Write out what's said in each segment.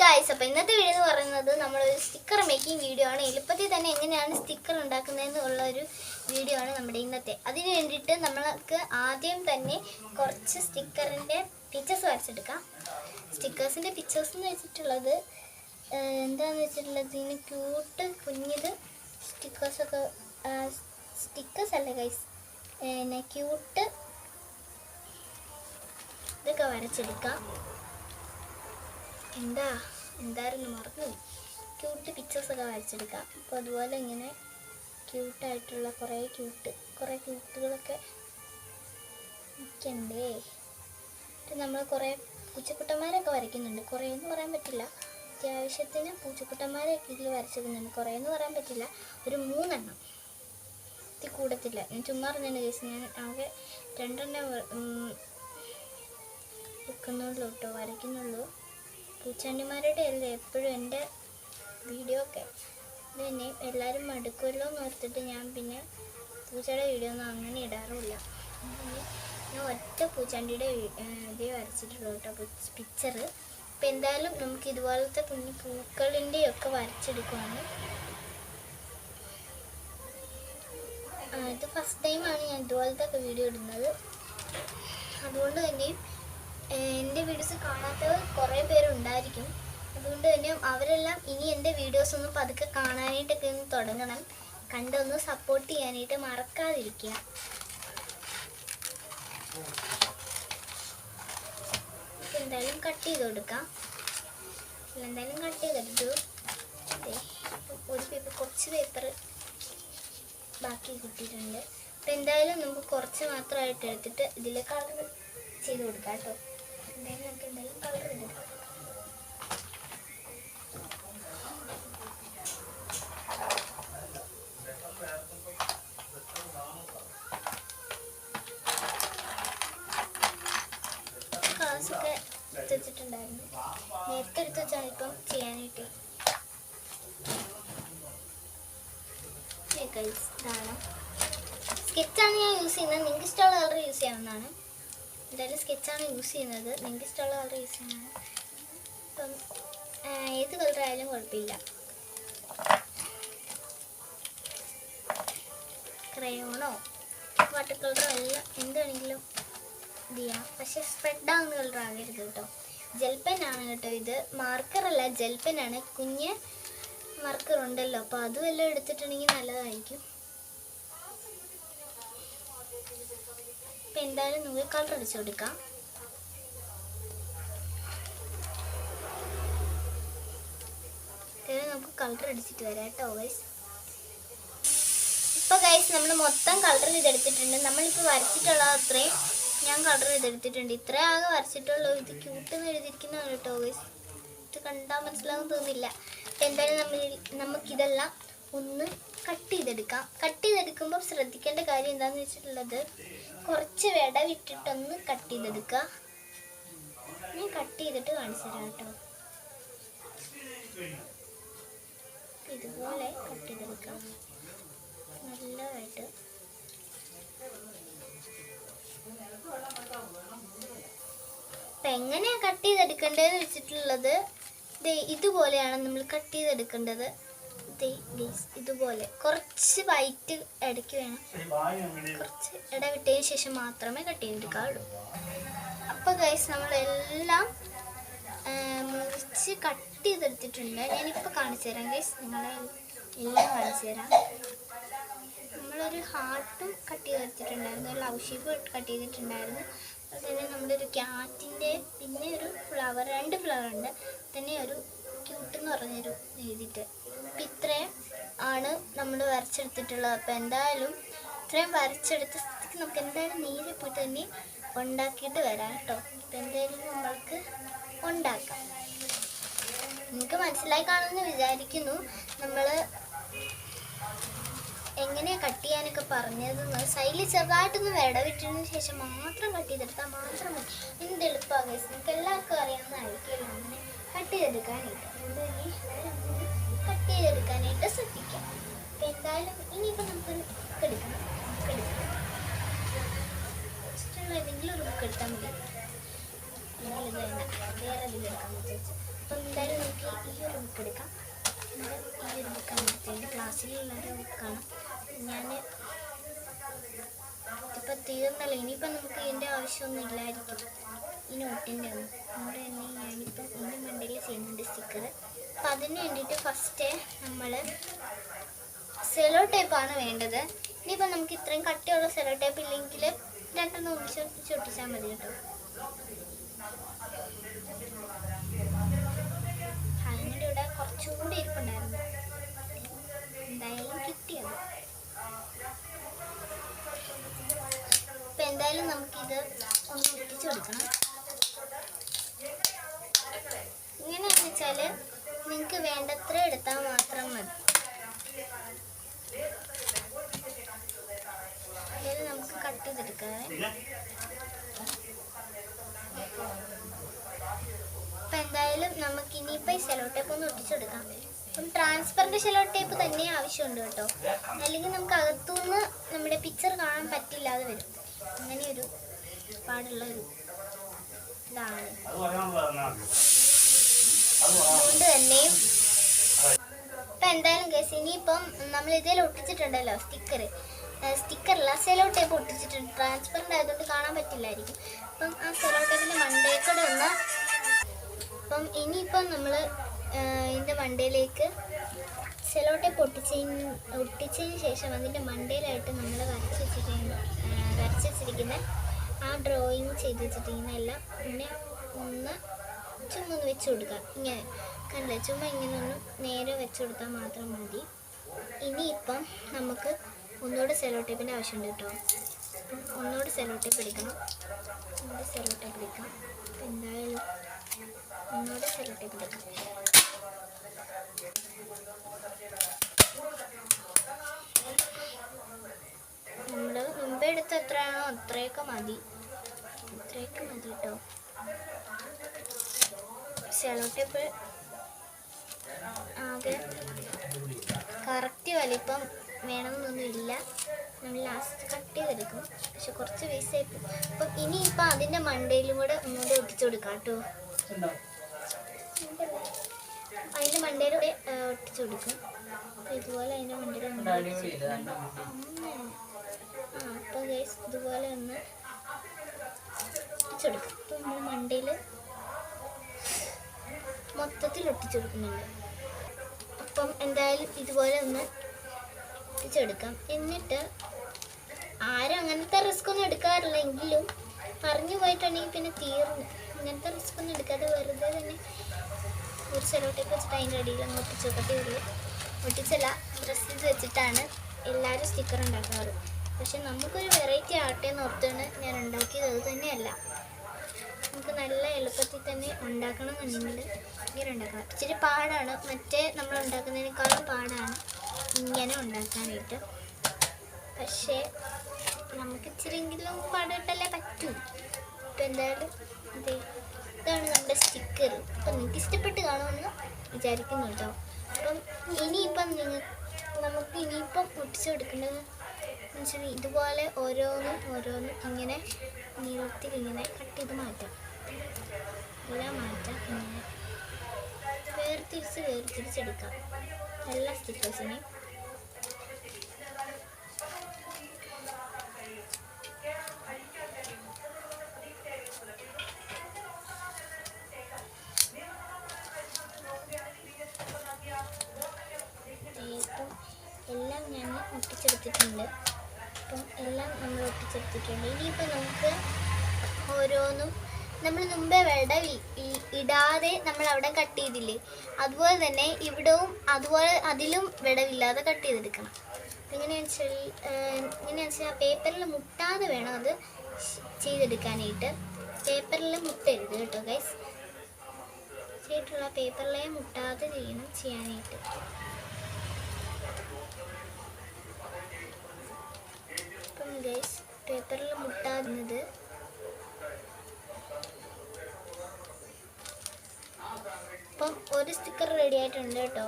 Guys അപ്പോൾ ഇന്നത്തെ video എന്ന് പറയുന്നത് നമ്മളൊരു സ്റ്റിക്കർ മേക്കിംഗ് വീഡിയോ ആണ്. എളുപ്പത്തിൽ തന്നെ എങ്ങനെയാണ് സ്റ്റിക്കർ ഉണ്ടാക്കുന്നതെന്നുള്ള ഒരു വീഡിയോ ആണ് നമ്മുടെ ഇന്നത്തെ. അതിന് വേണ്ടിയിട്ട് നമ്മൾക്ക് ആദ്യം തന്നെ കുറച്ച് സ്റ്റിക്കറിന്റെ പിക്ചേഴ്സ് വരച്ചെടുക്കാം. സ്റ്റിക്കേഴ്സിന്റെ പിക്ചേഴ്സ് എന്ന് വെച്ചിട്ടുള്ളത് എന്താണെന്ന് വെച്ചിട്ടുള്ളത്? ഇതിന് ക്യൂട്ട് കുഞ്ഞിത് സ്റ്റിക്കേഴ്സൊക്കെ സ്റ്റിക്കേഴ്സ് അല്ല ഗൈസ് പിന്നെ ക്യൂട്ട് ഇതൊക്കെ വരച്ചെടുക്കാം. എന്താ? എന്തായിരുന്നു മറന്നു ക്യൂട്ട് പിക്ചേഴ്സ് ഒക്കെ വരച്ചെടുക്കാം. അപ്പോൾ അതുപോലെ ഇങ്ങനെ ക്യൂട്ടായിട്ടുള്ള കുറേ ക്യൂട്ട് കുറേ ക്യൂട്ടുകളൊക്കെ പിന്നെ നമ്മൾ കുറേ പൂച്ചക്കുട്ടന്മാരൊക്കെ വരയ്ക്കുന്നുണ്ട്. കുറേ എന്ന് പറയാൻ പറ്റില്ല. അത്യാവശ്യത്തിന് പൂച്ചക്കുട്ടന്മാരൊക്കെ ഇതിൽ വരച്ചെടുക്കുന്നുണ്ട്. കുറേ എന്ന് പറയാൻ പറ്റില്ല. ഒരു മൂന്നെണ്ണം. ഇത് കൂടത്തില്ല. ഞാൻ ചുമ്മാ പറഞ്ഞു ചേച്ചി ഞാൻ ആകെ രണ്ടെണ്ണം വെക്കുന്നുള്ളൂ കേട്ടോ വരയ്ക്കുന്നുള്ളൂ. പൂച്ചാണ്ടിമാരുടെ അല്ലേ? എപ്പോഴും എന്റെ വീഡിയോ ഒക്കെ. പിന്നെ എല്ലാവരും മടുക്കുമല്ലോ എന്ന് ഓർത്തിട്ട് ഞാൻ പിന്നെ പൂച്ചയുടെ വീഡിയോ ഒന്നും അങ്ങനെ ഇടാറുമില്ല. ഞാൻ ഒറ്റ പൂച്ചാണ്ടിയുടെ ഇതേ വരച്ചിട്ടുള്ളൂ കേട്ടോ. പിക്ചർ അപ്പം എന്തായാലും നമുക്ക് ഇതുപോലത്തെ കുഞ്ഞു പൂക്കളിന്റെ ഒക്കെ വരച്ചെടുക്കുവാണ് ഇത് ഫസ്റ്റ് ടൈമാണ് ഞാൻ ഇതുപോലത്തെ വീഡിയോ ഇടുന്നത്. അതുകൊണ്ട് തന്നെ ഏഹ്, എന്റെ വീഡിയോസ് കാണാത്തവർ കുറേ പേരുണ്ടായിരിക്കും. അതുകൊണ്ട് തന്നെ അവരെല്ലാം ഇനി എന്റെ വീഡിയോസ് ഒന്ന് പതുക്കെ കാണാനായിട്ടൊക്കെ ഒന്ന് തുടങ്ങണം. കണ്ടൊന്ന് സപ്പോർട്ട് ചെയ്യാനായിട്ട് മറക്കാതിരിക്കുക. എന്തായാലും കട്ട് ചെയ്ത് കൊടുക്കാം. എന്തായാലും കട്ട് ചെയ്തെടുത്തു ഒരു പേപ്പർ കുറച്ച് പേപ്പർ ബാക്കി കിട്ടിയിട്ടുണ്ട്. അപ്പം എന്തായാലും നമുക്ക് കുറച്ച് മാത്രമായിട്ട് എടുത്തിട്ട് ഇതിൽ കളർ ചെയ്ത് കൊടുക്കാം കേട്ടോ. എന്തായാലും കളർ നേരത്തെ സ്കെച്ചാണ് ഞാൻ യൂസ് ചെയ്യുന്നത്. നിങ്ങൾക്ക് ഇഷ്ടമുള്ള കളർ യൂസ് ചെയ്യാവുന്നതാണ്. എന്തായാലും സ്കെച്ചാണ് യൂസ് ചെയ്യുന്നത്. നിങ്ങൾക്ക് ഇഷ്ടമുള്ള കളർ യൂസ് ചെയ്യുന്നത്. അപ്പം ഏത് കളറായാലും കുഴപ്പമില്ല. ക്രയോണോ? വാട്ടർ കളറോ എല്ലാം എന്ത് വേണമെങ്കിലും ഇത് ചെയ്യാം. പക്ഷെ സ്പ്രെഡ് ആവുന്ന കളർ ആകരുത് കേട്ടോ. ജെൽ പെൻ ആണ് കേട്ടോ ഇത്. മാർക്കറല്ല ജെൽ പെനാണ് കുഞ്ഞ് മാർക്കർ ഉണ്ടല്ലോ. അപ്പോൾ അതും എല്ലാം എടുത്തിട്ടുണ്ടെങ്കിൽ നല്ലതായിരിക്കും. അപ്പം എന്തായാലും നൂൽ കളർ അടിച്ചു കൊടുക്കാം. നമുക്ക് കളർ അടിച്ചിട്ട് വരാം കേട്ടോ ഗൈസ് ഇപ്പോൾ ഗൈസ് നമ്മൾ മൊത്തം കളർ ചെയ്തെടുത്തിട്ടുണ്ട് നമ്മളിപ്പോൾ വരച്ചിട്ടുള്ള അത്രയും ഞാൻ കളർ ചെയ്തെടുത്തിട്ടുണ്ട് ഇത്ര ആകെ വരച്ചിട്ടുള്ളൂ. ഇത് ക്യൂട്ടെന്ന് എഴുതിയിരിക്കുന്നതാണ് കേട്ടോ ഗൈസ് ഇത് കണ്ടാൽ മനസ്സിലാകും തോന്നില്ല എന്തായാലും നമ്മൾ നമുക്കിതെല്ലാം ഒന്ന് കട്ട് ചെയ്തെടുക്കാം. കട്ട് ചെയ്തെടുക്കുമ്പോൾ ശ്രദ്ധിക്കേണ്ട കാര്യം എന്താണെന്ന് വെച്ചിട്ടുള്ളത് കുറച്ച് വിടവിട്ടിട്ടൊന്ന് കട്ട് ചെയ്തെടുക്കുക. ഞാൻ കട്ട് ചെയ്തിട്ട് കാണിച്ചു തരാം കേട്ടോ. ഇതുപോലെ കട്ട് ചെയ്തെടുക്കാം. നല്ലതായിട്ട്. അപ്പം എങ്ങനെയാണ് കട്ട് ചെയ്തെടുക്കേണ്ടതെന്ന് വെച്ചിട്ടുള്ളത്? ഇതുപോലെയാണ് നമ്മൾ കട്ട് ചെയ്തെടുക്കേണ്ടത്. ഗൈസ് ഇതുപോലെ കുറച്ച് വൈറ്റ് ഇടയ്ക്ക് വേണം. കുറച്ച് ഇടവിട്ടതിന് ശേഷം മാത്രമേ കട്ട് ചെയ്തെടുക്കാവുള്ളൂ അപ്പോൾ ഗൈസ് നമ്മളെല്ലാം മുറിച്ച് കട്ട് ചെയ്തെടുത്തിട്ടുണ്ട്. ഞാനിപ്പോൾ കാണിച്ചു തരാം ഗൈസ് നിങ്ങളെ എല്ലാം കാണിച്ചു തരാം. നമ്മളൊരു ഹാർട്ടും കട്ട് ചെയ്തെടുത്തിട്ടുണ്ടായിരുന്നു. ഒരു ലവ് ഷേപ്പ് കട്ട് ചെയ്തിട്ടുണ്ടായിരുന്നു. അതുപോലെ തന്നെ ഒരു ക്യാറ്റിന്റെ പിന്നെ ഒരു ഫ്ലവർ രണ്ട് ഫ്ലവർ ഉണ്ട്. പിന്നെ ഒരു ക്യൂട്ട് എന്ന് പറഞ്ഞൊരു എഴുതിയിട്ട് ഇത്രയും ആണ് നമ്മൾ വരച്ചെടുത്തിട്ടുള്ളത്. അപ്പോൾ എന്തായാലും ഇത്രയും വരച്ചെടുത്ത സ്ഥിതിക്ക് നമുക്ക് എന്തായാലും നേരെ പോയിട്ട് തന്നെ ഉണ്ടാക്കിയിട്ട് വരാം കേട്ടോ. ഇപ്പം എന്തായാലും നമ്മൾക്ക് ഉണ്ടാക്കാം. നിങ്ങൾക്ക് മനസ്സിലായി കാണുമെന്ന് വിചാരിക്കുന്നു. നമ്മൾ എങ്ങനെയാണ് കട്ട് ചെയ്യാനൊക്കെ പറഞ്ഞതെന്ന്. സൈഡിൽ ചെറുതായിട്ടൊന്ന് വിടവിട്ടതിന് ശേഷം മാത്രം കട്ട് ചെയ്തെടുത്താൽ മാത്രം മതി. എന്ത് എളുപ്പമാണ് guys. നിങ്ങൾക്ക് എല്ലാവർക്കും അറിയാവുന്നതായിരിക്കും അങ്ങനെ കട്ട് ചെയ്തെടുക്കാനായിട്ട് കട്ട് ചെയ്തെടുക്കാനായിട്ട് ശ്രദ്ധിക്കാം. അപ്പം എന്തായാലും ഇനിയിപ്പോൾ നമുക്ക് എടുക്കണം. ബുക്ക് എടുക്കണം. ഇഷ്ടമുള്ള ഏതെങ്കിലും ഒരു ബുക്ക് എടുത്താൽ മതി. വേറെ എടുക്കാൻ അപ്പം എന്തായാലും ഈ ഒരു ബുക്ക് എടുക്കാം. ഈ ഒരു ബുക്കാണ് എടുത്തത് ക്ലാസ്സിലുള്ള ഒരു ബുക്കാണ് ഞാൻ ഇപ്പം തീർന്നല്ലോ. ഇനിയിപ്പം നമുക്ക് ഇതിന്റെ ആവശ്യമൊന്നും ഇല്ലായിരിക്കും. ഈ നോട്ടിന്റെ ഒന്നും. അതുകൊണ്ട് തന്നെ ഞാനിപ്പം ഇതിന്റെ മണ്ടയിൽ ചെയ്യുന്നുണ്ട് സ്റ്റിക്കർ അപ്പം അതിന് വേണ്ടിയിട്ട് ഫസ്റ്റ് നമ്മൾ സെലോ ടേപ്പാണ് വേണ്ടത്. ഇനിയിപ്പോൾ നമുക്ക് ഇത്രയും കട്ടിയുള്ള സെലോ ടേപ്പ് ഇല്ലെങ്കിൽ രണ്ടെണ്ണം ഒന്നിച്ച് ചൊട്ടിച്ചാൽ മതി കേട്ടോ. അതിന്റെ ഇവിടെ കുറച്ചുകൂടി ഇരിപ്പുണ്ടായിരുന്നു. എന്തായാലും കിട്ടിയത്. എന്തായാലും നമുക്കിത് ഒന്ന് ഒട്ടിച്ചു കൊടുക്കണം. ഇങ്ങനെയാണെന്ന് വെച്ചാൽ നിങ്ങൾക്ക് വേണ്ടത്ര എടുത്താൽ മാത്രം മതി. നമുക്ക് കട്ട് ചെയ്തെടുക്കാം. അപ്പം എന്തായാലും നമുക്ക് ഇനിയിപ്പോൾ സെലോ ടേപ്പ് ഒന്ന് ഒട്ടിച്ചെടുക്കാം. അപ്പം ട്രാൻസ്പെറന്റ് സെലോ ടേപ്പ് തന്നെ ആവശ്യമുണ്ട് കേട്ടോ. അല്ലെങ്കിൽ നമുക്ക് അകത്തുനിന്ന് നമ്മുടെ പിക്ചർ കാണാൻ പറ്റില്ലാതെ വരും. അങ്ങനെ ഒരു പാടുള്ള ഒരു ഇതാണ് അതുകൊണ്ട് തന്നെ ഇപ്പം എന്തായാലും കേസ് ഇനിയിപ്പം നമ്മൾ ഇതിൽ ഒട്ടിച്ചിട്ടുണ്ടല്ലോ സ്റ്റിക്കർ സ്റ്റിക്കറല്ല സെലോ ടേപ്പ് ഒട്ടിച്ചിട്ടുണ്ട് ട്രാൻസ്പെറന്റ് ആയതുകൊണ്ട് കാണാൻ പറ്റില്ലായിരിക്കും. അപ്പം ആ സെലോ ടേപ്പിന്റെ കൂടെ ഒന്ന് അപ്പം ഇനിയിപ്പം നമ്മൾ ഇതിന്റെ മണ്ടയിലേക്ക് സെലോ ടേപ്പ് ഒട്ടിച്ചതിന് ഒട്ടിച്ചതിന് ശേഷം അതിന്റെ മണ്ടയിലായിട്ട് നമ്മൾ വരച്ച് വെച്ചിരിക്കുന്ന വരച്ച് വെച്ചിരിക്കുന്ന ആ ഡ്രോയിങ് ചെയ്ത് വെച്ചിരിക്കുന്ന എല്ലാം പിന്നെ ഒന്ന് ചുമ്മാ ഒന്ന് വെച്ച് കൊടുക്കുക ഇങ്ങനെ കണ്ടില്ല ചുമ്മാ ഇങ്ങനെ ഒന്ന് നേരെ വെച്ച് കൊടുത്താൽ മാത്രം മതി. ഇനിയിപ്പം നമുക്ക് ഒന്നുകൂടെ സെലോ ടേപ്പിന്റെ ആവശ്യമുണ്ട് കേട്ടോ. ഒന്നുകൂടെ സെലോ ടേപ്പ് എടുക്കണം. ഒന്നുകൂടെ സെലോ ടേപ്പ് എടുക്കാം. എന്തായാലും ഒന്നുകൂടെ സെലോ ടേപ്പ് എടുക്കാം. നമ്മൾ മുമ്പേ എടുത്ത എത്രയാണോ അത്രയൊക്കെ മതി. അത്രയൊക്കെ മതി കേട്ടോ. സെലോ ടേപ്പ് ആകെ കറക്റ്റ് വലിപ്പം വേണമെന്നൊന്നുമില്ല നമ്മൾ ലാസ്റ്റ് കട്ട് ചെയ്തെടുക്കും. പക്ഷെ കുറച്ച് വേസ്റ്റ് പോകും അപ്പം ഇനിയിപ്പോൾ അതിന്റെ മണ്ടയിലും കൂടെ ഒന്നുകൂടെ ഒട്ടിച്ചു കൊടുക്കാം കേട്ടോ. അതിന്റെ മണ്ടയിൽ കൂടെ ഒട്ടിച്ചു കൊടുക്കും. അപ്പം ഇതുപോലെ അതിന്റെ മണ്ടയിൽ അപ്പോൾ ഇതുപോലെ ഒന്ന് ഒട്ടിച്ചു കൊടുക്കും. അപ്പം നമ്മൾ മണ്ടയിൽ മൊത്തത്തിൽ ഒട്ടിച്ചു കൊടുക്കുന്നുണ്ട് അപ്പം എന്തായാലും ഇതുപോലെ ഒന്ന് ഒട്ടിച്ചെടുക്കാം. എന്നിട്ട് ആരും അങ്ങനത്തെ റിസ്ക് ഒന്നും എടുക്കാറില്ല. എങ്കിലും പറഞ്ഞു പോയിട്ടുണ്ടെങ്കിൽ പിന്നെ തീർന്നു. അങ്ങനത്തെ റിസ്ക് ഒന്നും എടുക്കാതെ വെറുതെ തന്നെ ഒരു സെലോട്ടേക്ക് വെച്ചിട്ട് അതിന്റെ അടിയിൽ അങ്ങ് ഒട്ടിച്ചു വെക്കത്തേ ഉള്ളൂ ഒട്ടിച്ചല്ല ഡ്രസ്സ് ചെയ്ത് വെച്ചിട്ടാണ് എല്ലാവരും സ്റ്റിക്കർ ഉണ്ടാക്കാറ്. പക്ഷെ നമുക്കൊരു വെറൈറ്റി ആട്ടെ എന്ന് ഓർത്താണ് ഞാൻ ഉണ്ടാക്കിയത്. അത് തന്നെയല്ല. നമുക്ക് നല്ല എളുപ്പത്തിൽ തന്നെ ഉണ്ടാക്കണം എന്നുണ്ടെങ്കിൽ ഇങ്ങനെ ഉണ്ടാക്കണം. ഇച്ചിരി പാടാണ്. മറ്റേ നമ്മൾ ഉണ്ടാക്കുന്നതിനേക്കാളും പാടാണ് ഇങ്ങനെ ഉണ്ടാക്കാനായിട്ട്. പക്ഷേ നമുക്ക് ഇച്ചിരിയെങ്കിലും പാടിട്ടല്ലേ പറ്റൂ. ഇപ്പം എന്തായാലും അതെ ഇതാണ് നമ്മുടെ സ്റ്റിക്കർ അപ്പം നിങ്ങൾക്ക് ഇഷ്ടപ്പെട്ട് കാണുമെന്ന് വിചാരിക്കുന്നു കേട്ടോ. അപ്പം ഇനിയിപ്പം നിങ്ങൾ നമുക്ക് ഇനിയിപ്പം ഒട്ടിച്ചു കൊടുക്കേണ്ടത് വെച്ചാൽ ഇതുപോലെ ഓരോന്നും ഓരോന്നും ഇങ്ങനെ നീളത്തിൽ ഇങ്ങനെ കട്ട് ചെയ്ത് മാറ്റാം. എല്ലാം മാറ്റാം. ഇങ്ങനെ വേർതിരിച്ച് വേർതിരിച്ചെടുക്കാം എല്ലാ സ്റ്റിക്കേഴ്സിനെയും എല്ലാം ഞാൻ ഒട്ടിച്ചെടുത്തിട്ടുണ്ട്. അപ്പം എല്ലാം നമ്മൾ ഒട്ടിച്ചെടുത്തിട്ടുണ്ട്. ഇനിയിപ്പോൾ നമുക്ക് ഓരോന്നും നമ്മൾ മുമ്പേ വെള്ളം ഇടാതെ നമ്മൾ അവിടെ കട്ട് ചെയ്തില്ലേ? അതുപോലെ തന്നെ ഇവിടവും അതുപോലെ അതിലും വിടവില്ലാതെ കട്ട് ചെയ്തെടുക്കണം. എങ്ങനെയാണെന്ന് വെച്ചാൽ എങ്ങനെയാണെന്ന് വെച്ചാൽ പേപ്പറിൽ മുട്ടാതെ വേണം അത് ചെയ്തെടുക്കാനായിട്ട്. പേപ്പറിൽ മുട്ടരുത് കേട്ടോ ഗൈസ് ചെയ്തിട്ടുള്ള പേപ്പറിലെ മുട്ടാതെ ചെയ്യണം ചെയ്യാനായിട്ട്. ഇപ്പം ഗൈസ് പേപ്പറിൽ മുട്ടാകുന്നത് ഇപ്പം ഒരു സ്റ്റിക്കർ റെഡി ആയിട്ടുണ്ട് കേട്ടോ.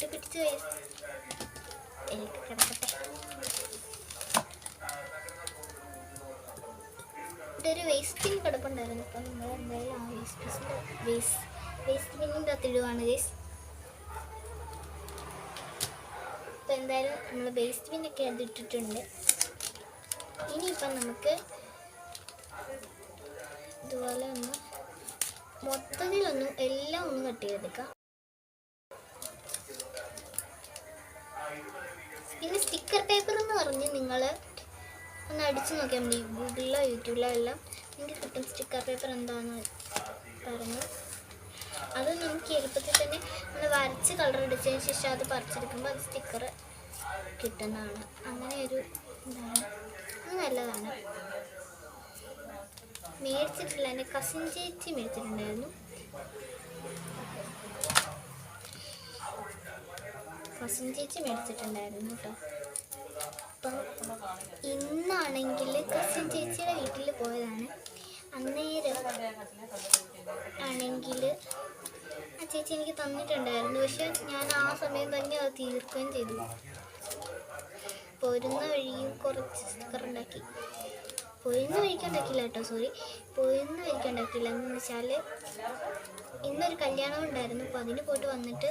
വേസ്റ്റ് എനിക്ക് ഒരു വേസ്റ്റിംഗ് കിടപ്പുണ്ടായിരുന്നു അപ്പം നമ്മൾ എന്തായാലും ആ വേസ്റ്റ് വേസ്റ്റ് വേസ്റ്റ് ബിന്നിന്റെ അകത്ത് ഇടുവാണ് വേസ്റ്റ് എന്തായാലും നമ്മൾ വേസ്റ്റ് ബിന്നൊക്കെ അത് ഇട്ടിട്ടുണ്ട്. ഇനിയിപ്പം നമുക്ക് ഇതുപോലെ ഒന്ന് മൊത്തത്തിലൊന്നും എല്ലാം ഒന്ന് കട്ട് ചെയ്തെടുക്കാം. അടിച്ചു നോക്കിയാൽ മതി. ഗൂഗിളിലോ യൂട്യൂബിലോ എല്ലാം നിങ്ങൾക്ക് കിട്ടും. സ്റ്റിക്കർ പേപ്പർ എന്താണെന്ന് പറഞ്ഞു. അത് നമുക്ക് എളുപ്പത്തിൽ തന്നെ നമ്മൾ വരച്ച് കളർ അടിച്ചതിന് ശേഷം അത് പറിച്ചെടുക്കുമ്പോൾ അത് സ്റ്റിക്കർ കിട്ടുന്നതാണ്. അങ്ങനെ ഒരു എന്താണ് അത് നല്ലതാണ്. മേടിച്ചിട്ടില്ല. എന്റെ കസിൻ ചേച്ചി മേടിച്ചിട്ടുണ്ടായിരുന്നു. കസിൻ ചേച്ചി മേടിച്ചിട്ടുണ്ടായിരുന്നു കേട്ടോ. അപ്പം ഇന്നാണെങ്കിൽ കസിൻ ചേച്ചിയുടെ വീട്ടിൽ പോയതാണ്. അന്നേരം ആണെങ്കിൽ ആ ചേച്ചി എനിക്ക് തന്നിട്ടുണ്ടായിരുന്നു. പക്ഷെ ഞാൻ ആ സമയം തന്നെ അത് തീർക്കുകയും ചെയ്തു. പോരുന്ന വഴിയും കുറച്ച് സ്റ്റിക്കർ ഉണ്ടാക്കി. പോയിന്ന് വഴിക്ക് കേട്ടോ സോറി പോയിന്ന് വഴിക്ക് ഉണ്ടാക്കിയില്ല. എന്ന് വെച്ചാൽ ഇന്നൊരു കല്യാണം ഉണ്ടായിരുന്നു. അപ്പോൾ അതിന് പോയിട്ട് വന്നിട്ട്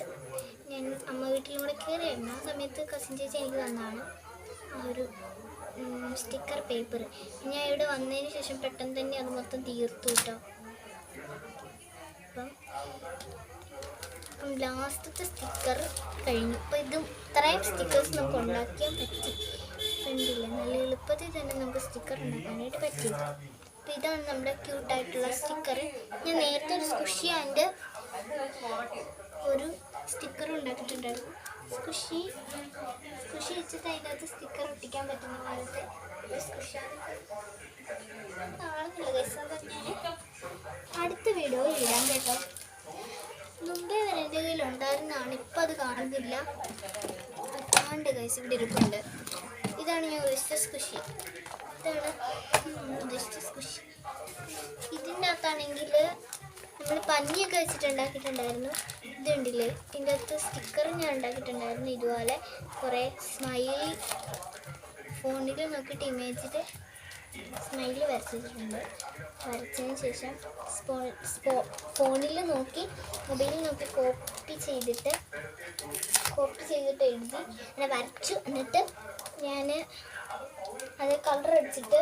ഞാൻ അമ്മ വീട്ടിലും കൂടെ കയറിയായിരുന്നു ആ സമയത്ത് കസിൻ ചേച്ചി എനിക്ക് തന്നതാണ്. ഒരു സ്റ്റിക്കർ പേപ്പർ ഞാൻ ഇവിടെ വന്നതിന് ശേഷം പെട്ടെന്ന് തന്നെ അത് മൊത്തം തീർത്തു കേട്ടോ അപ്പം അപ്പം ലാസ്റ്റത്തെ സ്റ്റിക്കർ കഴിഞ്ഞു. അപ്പോൾ ഇതും ഇത്രയും സ്റ്റിക്കേഴ്സ് നമുക്ക് ഉണ്ടാക്കിയാൽ പറ്റി. കണ്ടില്ല? നല്ല എളുപ്പത്തിൽ തന്നെ നമുക്ക് സ്റ്റിക്കർ ഉണ്ടാക്കാനായിട്ട് പറ്റി. അപ്പം ഇതാണ് നമ്മുടെ ക്യൂട്ടായിട്ടുള്ള സ്റ്റിക്കർ ഞാൻ നേരത്തെ ഒരു സ്കുഷി ആൻഡ് ഒരു സ്റ്റിക്കർ ഉണ്ടാക്കിയിട്ടുണ്ടായിരുന്നു. സ്കുഷി സ്കുഷി വെച്ചിട്ട് അതിന്റെ അകത്ത് സ്റ്റിക്കർ ഒട്ടിക്കാൻ പറ്റുന്ന പോലത്തെ ഒരു സ്കുഷാണ് അടുത്ത വീഡിയോ ഇടാൻ കേട്ടോ മുമ്പേ വരെ എന്റെ കയ്യിൽ ഉണ്ടായിരുന്നതാണ് ഇപ്പം അത് കാണുന്നില്ല. അതാണ്ട് കൈസ് ഇവിടെ ഇരിപ്പുണ്ട് ഇതാണ് ഞാൻ ഉദ്ദേശിച്ച സ്കുഷി. ഇതാണ് ഉദ്ദേശിച്ച സ്കുഷി. ഇതിന്റെ അകത്താണെങ്കിൽ നമ്മൾ പഞ്ഞിയൊക്കെ വെച്ചിട്ട് ഉണ്ടാക്കിയിട്ടുണ്ടായിരുന്നു ഇതുണ്ടല്ലേ? ഇതിന്റെ അകത്ത് സ്റ്റിക്കർ ഞാൻ ഉണ്ടാക്കിയിട്ടുണ്ടായിരുന്നു. ഇതുപോലെ കുറേ സ്മൈലി ഫോണിൽ നോക്കിയിട്ട് ഇമേജിൽ സ്മൈലി വരച്ചിട്ടുണ്ട്. വരച്ചതിന് ശേഷം ഫോണിൽ നോക്കി മൊബൈലിൽ നോക്കി കോപ്പി ചെയ്തിട്ട് കോപ്പി ചെയ്തിട്ട് എഴുതി അങ്ങനെ വരച്ചു. എന്നിട്ട് ഞാൻ അതേ കളർ അടിച്ചിട്ട്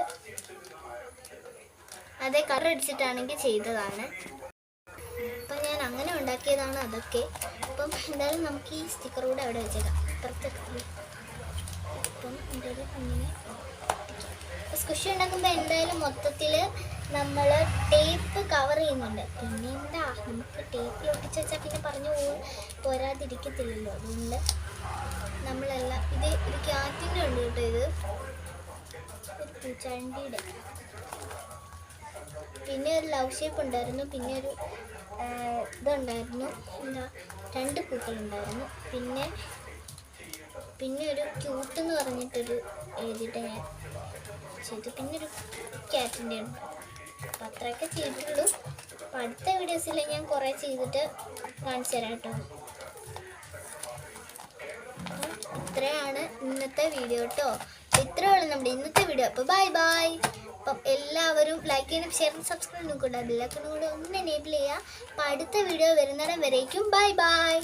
അതേ കളർ അടിച്ചിട്ടാണെങ്കിൽ ചെയ്തതാണ്. ഉണ്ടാക്കിയതാണ് അതൊക്കെ. അപ്പം എന്തായാലും നമുക്ക് ഈ സ്റ്റിക്കർ കൂടെ അവിടെ വെച്ചേക്കാം. അപ്പുറത്ത് അപ്പം എന്തായാലും അങ്ങനെ സ്കുഷി ഉണ്ടാക്കുമ്പോൾ എന്തായാലും മൊത്തത്തിൽ നമ്മൾ ടേപ്പ് കവർ ചെയ്യുന്നുണ്ട്. പിന്നെ എന്താ നമുക്ക് ടേപ്പിൽ ഒട്ടിച്ച് വെച്ചാൽ പിന്നെ പറഞ്ഞു പോകും പോരാതിരിക്കത്തില്ലല്ലോ. അതുകൊണ്ട് നമ്മളെല്ലാം ഇത് ഒരു ക്യാറ്റിന്റെ ഉണ്ട് കേട്ടോ ഇത്. ഒരു പിന്നെ ഒരു ലവ് ഷേപ്പ് ഉണ്ടായിരുന്നു. പിന്നെ ഒരു ഇതുണ്ടായിരുന്നു. എന്താ രണ്ട് പൂക്കളുണ്ടായിരുന്നു. പിന്നെ പിന്നെ ഒരു ക്യൂട്ട് എന്ന് പറഞ്ഞിട്ടൊരു എഴുതിയിട്ട് ഞാൻ ചെയ്തു. പിന്നെ ഒരു ക്യാറ്റിന്റെ ഉണ്ട്. അപ്പം അത്രയൊക്കെ ചെയ്തിട്ടുള്ളൂ. അപ്പം അടുത്ത വീഡിയോസിൽ ഞാൻ കുറേ ചെയ്തിട്ട് കാണിച്ചു തരാം കേട്ടോ. ഇത്രയാണ് ഇന്നത്തെ വീഡിയോ കേട്ടോ ഇത്രയാണ് നമ്മുടെ ഇന്നത്തെ വീഡിയോ അപ്പോൾ ബൈ ബൈ അപ്പം എല്ലാവരും ലൈക്ക് ചെയ്യണം ഷെയർ സബ്സ്ക്രൈബ് കൂടെ ബെല്ലൈക്കനും കൂടെ ഒന്ന് എനേബിൾ ചെയ്യുക. അപ്പം അടുത്ത വീഡിയോ വരുന്നിടം വരേക്കും. Bye bye